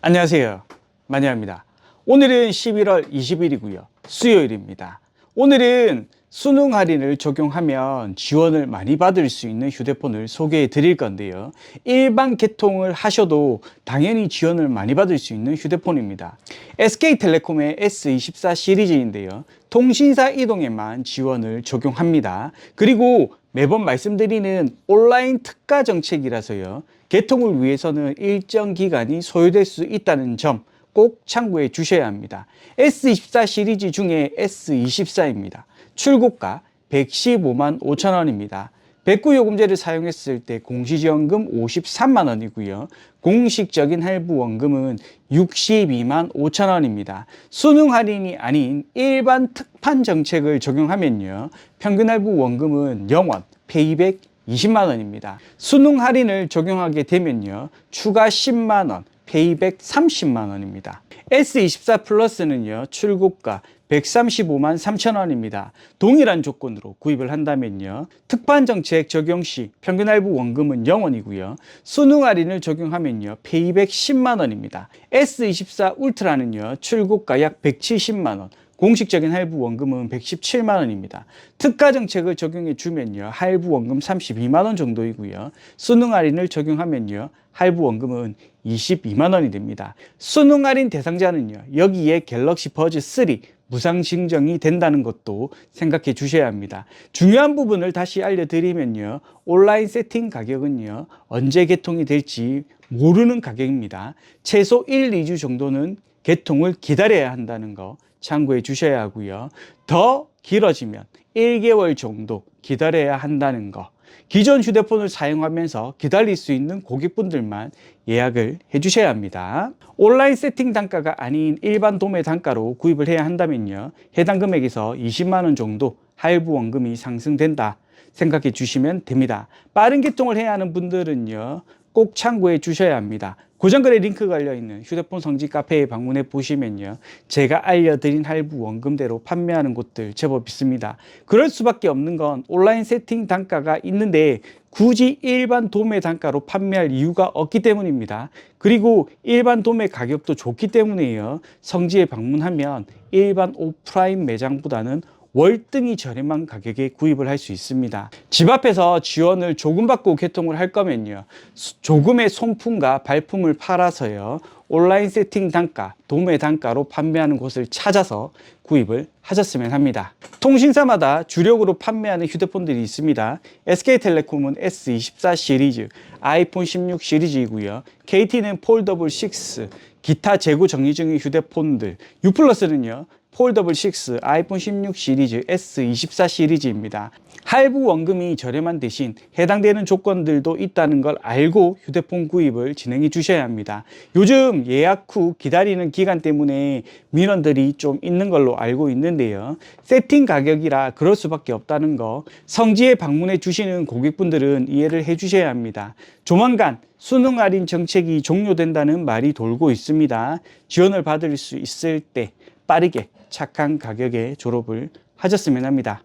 안녕하세요. 마니아입니다. 오늘은 11월 20일이고요. 수요일입니다. 오늘은 수능 할인을 적용하면 지원을 많이 받을 수 있는 휴대폰을 소개해 드릴 건데요. 일반 개통을 하셔도 당연히 지원을 많이 받을 수 있는 휴대폰입니다. SK텔레콤의 S24 시리즈인데요. 통신사 이동에만 지원을 적용합니다. 그리고 매번 말씀드리는 온라인 특가 정책이라서요. 개통을 위해서는 일정 기간이 소요될 수 있다는 점 꼭 참고해 주셔야 합니다. S24 시리즈 중에 S24입니다. 출고가 115만 5천 원입니다. 백구 요금제를 사용했을 때 공시지원금 53만 원이고요. 공식적인 할부 원금은 62만 5천 원입니다. 수능 할인이 아닌 일반 특판 정책을 적용하면요. 평균 할부 원금은 0원, 페이백 20만 원입니다. 수능 할인을 적용하게 되면요. 추가 10만 원, 페이백 30만 원입니다. S24 플러스는요. 출고가 135만 3천 원입니다. 동일한 조건으로 구입을 한다면요. 특판 정책 적용 시 평균 할부 원금은 0원이고요. 수능 할인을 적용하면요. 페이백 10만 원입니다. S24 울트라는요. 출고가 약 170만 원. 공식적인 할부 원금은 117만 원입니다. 특가 정책을 적용해 주면요. 할부 원금 32만 원 정도이고요. 수능 할인을 적용하면요. 할부 원금은 22만 원이 됩니다. 수능 할인 대상자는요. 여기에 갤럭시 버즈 3 무상 증정이 된다는 것도 생각해 주셔야 합니다. 중요한 부분을 다시 알려드리면요. 온라인 세팅 가격은요. 언제 개통이 될지 모르는 가격입니다. 최소 1, 2주 정도는 개통을 기다려야 한다는 거 참고해 주셔야 하고요. 더 길어지면 1개월 정도 기다려야 한다는 거. 기존 휴대폰을 사용하면서 기다릴 수 있는 고객분들만 예약을 해 주셔야 합니다. 온라인 세팅 단가가 아닌 일반 도매 단가로 구입을 해야 한다면요. 해당 금액에서 20만 원 정도 할부 원금이 상승된다 생각해 주시면 됩니다. 빠른 개통을 해야 하는 분들은요. 꼭 참고해 주셔야 합니다. 고정글에 링크 걸려 있는 휴대폰 성지 카페에 방문해 보시면요. 제가 알려드린 할부 원금대로 판매하는 곳들 제법 있습니다. 그럴 수밖에 없는 건 온라인 세팅 단가가 있는데 굳이 일반 도매 단가로 판매할 이유가 없기 때문입니다. 그리고 일반 도매 가격도 좋기 때문에요. 성지에 방문하면 일반 오프라인 매장보다는 월등히 저렴한 가격에 구입을 할 수 있습니다. 집 앞에서 지원을 조금 받고 개통을 할 거면요. 수- 조금의 손품과 발품을 팔아서요. 온라인 세팅 단가, 도매 단가로 판매하는 곳을 찾아서 구입을 하셨으면 합니다. 통신사마다 주력으로 판매하는 휴대폰들이 있습니다. SK텔레콤은 S24 시리즈, 아이폰 16 시리즈이고요. KT는 폴더블 6, 기타 재고 정리 중인 휴대폰들, U+는요. 폴더블 6, 아이폰 16 시리즈, S24 시리즈입니다. 할부 원금이 저렴한 대신 해당되는 조건들도 있다는 걸 알고 휴대폰 구입을 진행해 주셔야 합니다. 요즘 예약 후 기다리는 기간 때문에 민원들이 좀 있는 걸로 알고 있는데요. 세팅 가격이라 그럴 수밖에 없다는 거 성지에 방문해 주시는 고객분들은 이해를 해 주셔야 합니다. 조만간 수능 할인 정책이 종료된다는 말이 돌고 있습니다. 지원을 받을 수 있을 때 빠르게 착한 가격에 졸업을 하셨으면 합니다.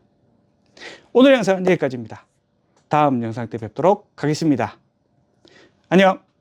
오늘 영상은 여기까지입니다. 다음 영상 때 뵙도록 하겠습니다. 안녕!